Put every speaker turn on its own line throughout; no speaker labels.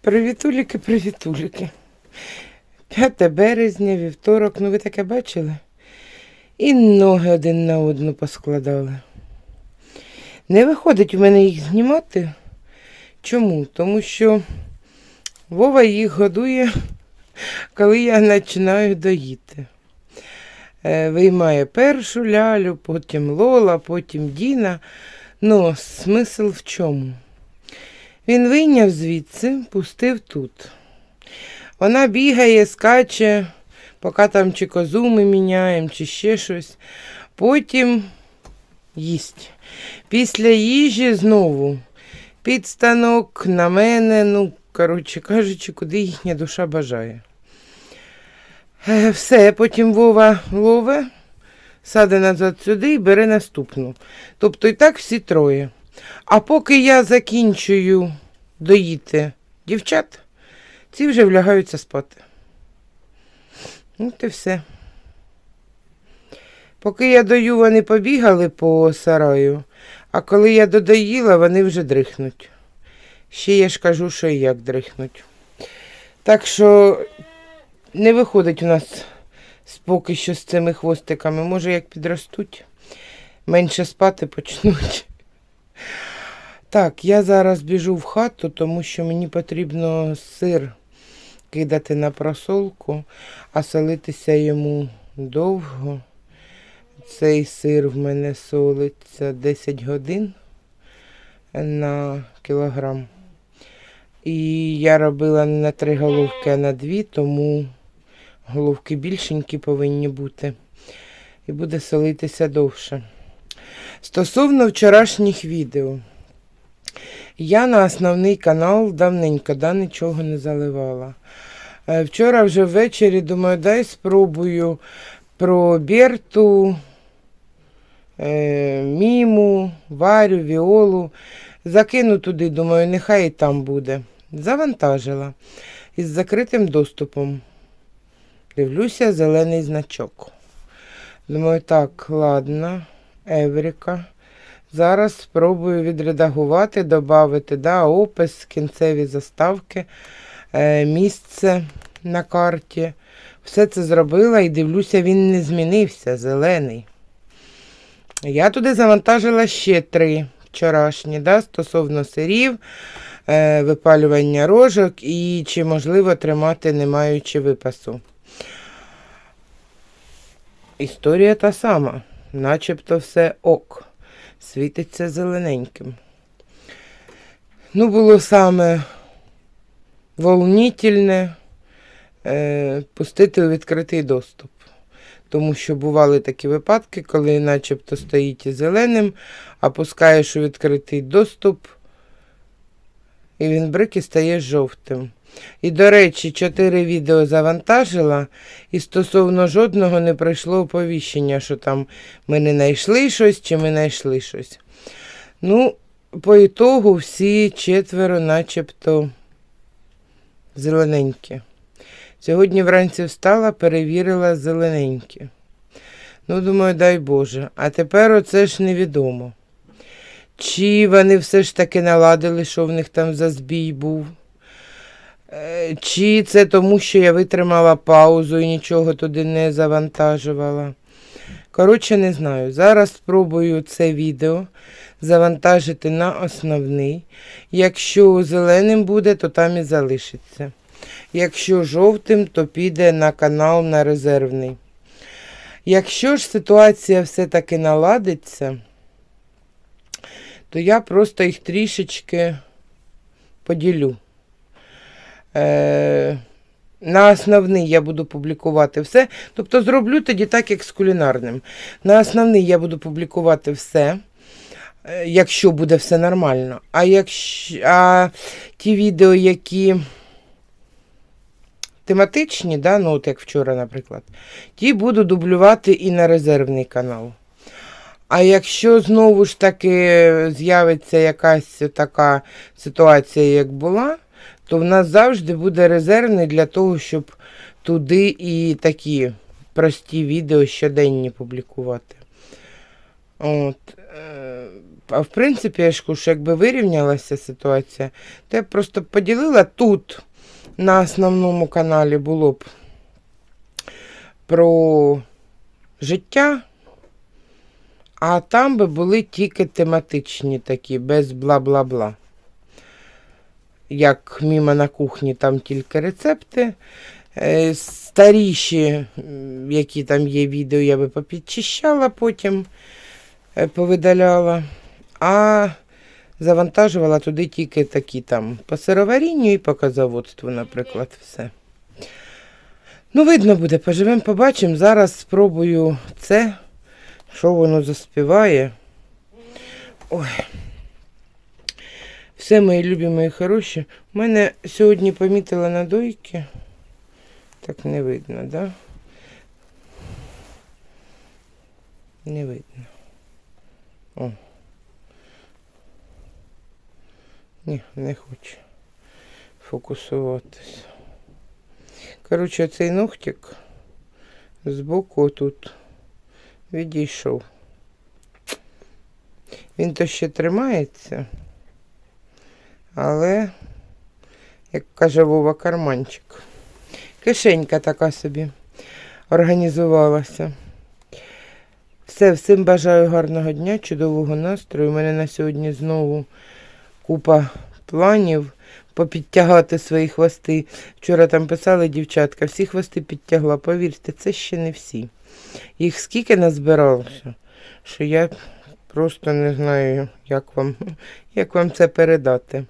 Привітуліки, привітуліки. 5 березня, вівторок, ну ви таке бачили? І ноги один на одну поскладали. Не виходить у мене їх знімати. Чому? Тому що Вова їх годує, коли я починаю доїти. Е, Виймає першу лялю, потім Лола, потім Діна. Ну, смисл в чому? Він вийняв звідси, пустив тут. Вона бігає, скаче, поки там чи козу ми міняємо, чи ще щось. Потім їсть. Після їжі знову під станок на мене, ну, коротше кажучи, куди їхня душа бажає. Е, Все, потім Вова лове, саде назад сюди і бере наступну. Тобто і так всі троє. А поки я закінчую доїти дівчат, ці вже влягаються спати. От і все. Поки я дою, вони побігали по сараю, а коли я додоїла, вони вже дрихнуть. Ще я ж кажу, що і як дрихнуть. Так що не виходить у нас поки що з цими хвостиками. Може, як підростуть, менше спати почнуть. Так, я зараз біжу в хату, тому що мені потрібно сир кидати на просолку, а солитися йому довго. Цей сир в мене солиться 10 годин на кілограм. І я робила не на три головки, а на дві, тому головки більшенькі повинні бути. І буде солитися довше. Стосовно вчорашніх відео. Я на основний канал давненько да, нічого не заливала. Е, Вчора вже ввечері думаю, дай спробую про Берту, е, Міму, Варю, Віолу. Закину туди, думаю, нехай і там буде. Завантажила із закритим доступом. Дивлюся, зелений значок. Думаю, так, ладно, Еврика. Зараз спробую відредагувати, додати да, опис, кінцеві заставки, е, місце на карті. Все це зробила і дивлюся, він не змінився, зелений. Я туди завантажила ще три вчорашні, да, стосовно сирів, е, випалювання рожок і чи можливо тримати, не маючи випасу. Історія та сама, начебто все ок світиться зелененьким. Ну, було саме волнітельне е, пустити у відкритий доступ. Тому що бували такі випадки, коли начебто стоїть зеленим, а пускаєш у відкритий доступ, і він брик і стає жовтим. І, до речі, чотири відео завантажила, і стосовно жодного не прийшло оповіщення, що там ми не знайшли щось чи ми знайшли щось. Ну, по ітогу всі четверо начебто зелененькі. Сьогодні вранці встала, перевірила зелененькі. Ну, думаю, дай Боже. А тепер оце ж невідомо. Чи вони все ж таки наладили, що в них там за збій був? Е, Чи це тому, що я витримала паузу і нічого туди не завантажувала? Коротше, не знаю. Зараз спробую це відео завантажити на основний. Якщо зеленим буде, то там і залишиться. Якщо жовтим, то піде на канал на резервний. Якщо ж ситуація все-таки наладиться, то я просто їх трішечки поділю. Е, на основний я буду публікувати все. Тобто зроблю тоді так, як з кулінарним. На основний я буду публікувати все, е, якщо буде все нормально. А, якщо, а ті відео, які тематичні, да, ну от як вчора, наприклад, ті буду дублювати і на резервний канал. А якщо знову ж таки з'явиться якась така ситуація, як була, то в нас завжди буде резервний для того, щоб туди і такі прості відео щоденні публікувати. От. е, А в принципі, я ж якби вирівнялася ситуація, то я просто поділила тут, на основному каналі було б про життя, а там би були тільки тематичні такі, без бла-бла-бла. Як мімо на кухні, там тільки рецепти. Е, Старіші, які там є відео, я би попідчищала потім, е, повидаляла. А завантажувала туди тільки такі там по сироварінню і по казаводству, наприклад, все. Ну, видно буде, поживемо, побачимо. Зараз спробую це, що воно заспіває. Ой. Все, мої любі, мої хороші. У мене сьогодні помітила на дойки. Так не видно, да? Не видно. О. Ні, не хочу фокусуватися. Коротше, цей ногтик збоку тут відійшов. Він то ще тримається, але, як каже Вова, карманчик. Кишенька така собі організувалася. Все, всім бажаю гарного дня, чудового настрою. У мене на сьогодні знову купа планів попідтягати свої хвости. Вчора там писали дівчатка, всі хвости підтягла. Повірте, це ще не всі. Їх скільки назбиралося, що я просто не знаю, як вам, як вам це передати.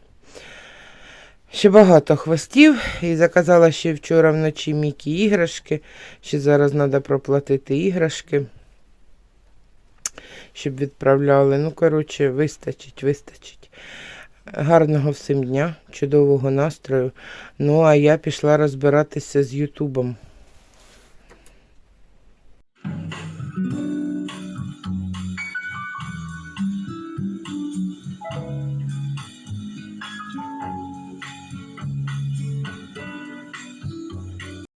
Ще багато хвостів і заказала ще вчора вночі Мікі іграшки. Ще зараз треба проплатити іграшки, щоб відправляли. Ну, коротше, вистачить, вистачить. Гарного всім дня, чудового настрою. Ну, а я пішла розбиратися з Ютубом.